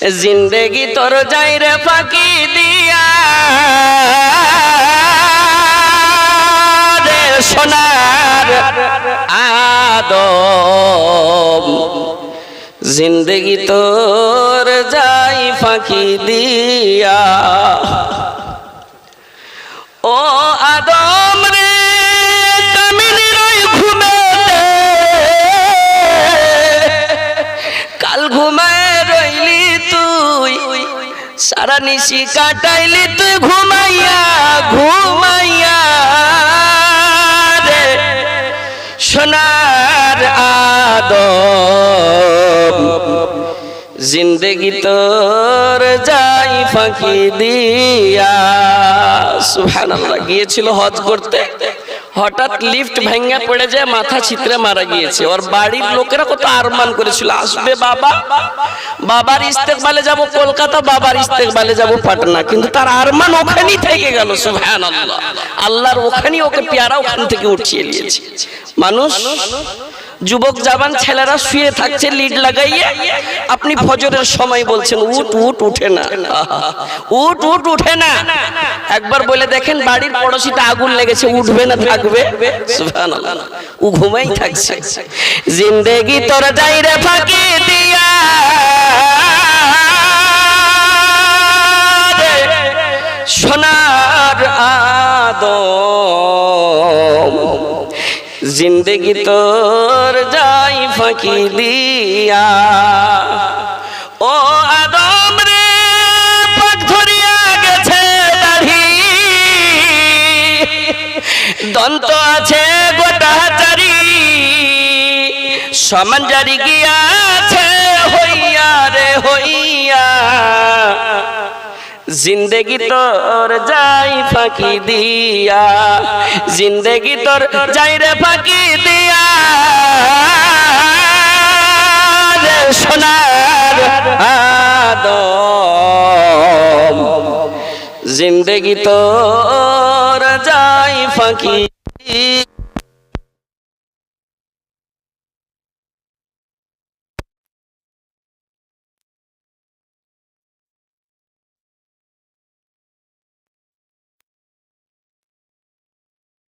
জিন্দেগি তোর যাই রে ফাঁকি দিয়া। রে সোনার আদম জিন্দেগি তোর যাই ফাঁকি দিয়া। সারা নিশি কাটাইলি তুই ঘুমাইয়া ঘুমাইয়া রে। সোনার আদম জিন্দগি তোর যাই ফাঁকি দিয়া। সুবহানাল্লাহ, গিয়েছিল হজ করতে? হঠাৎ লিফট ভেঙে পড়ে যায় মাথা ছিতরে মারা গিয়েছে। ওর বাড়ির লোকেরা কত আরমান করেছিল, আসবে বাবা, বাবার ইস্তেকবালে যাব কলকাতা, বাবার ইস্তেকবালে যাব পাটনা। কিন্তু তার আরমান ওখানেই থেকে গেল, সুবহানাল্লাহ। আল্লাহর ওখানেই ওকে পেয়ারা ওখান থেকে উঠিয়ে নিয়েছে মানুষ যুবক জাবান ছেলেরা শুয়ে থাকছে, লিড লাগাইয়ে আপনি ফজরের সময় বলছেন, উঠ উঠ, উঠে না। উঠ উঠ, উঠে না। একবার বলে দেখেন বাড়ির পড়োশিটা আগুন লেগেছে, উঠবে না, থাকবে? ও ঘুমাই থাকছে। জিন্দেগি তোর যাই রে ফাঁকি দিয়া। সোনার আদম জিন্দগি তোর যাই ফাঁকি দিয়া। ও আদম রে, পাক ধরিয়া গেছে দাড়ি। দন্ত আছে গোটা চারি। সমান জারি গিয়াছে জিন্দেগি তোর যাই ফাঁকি দিয়া। জিন্দেগি তোর যাই রে ফাঁকি দিয়া। সোনার আদম, জিন্দেগি তোর যাই ফাঁকি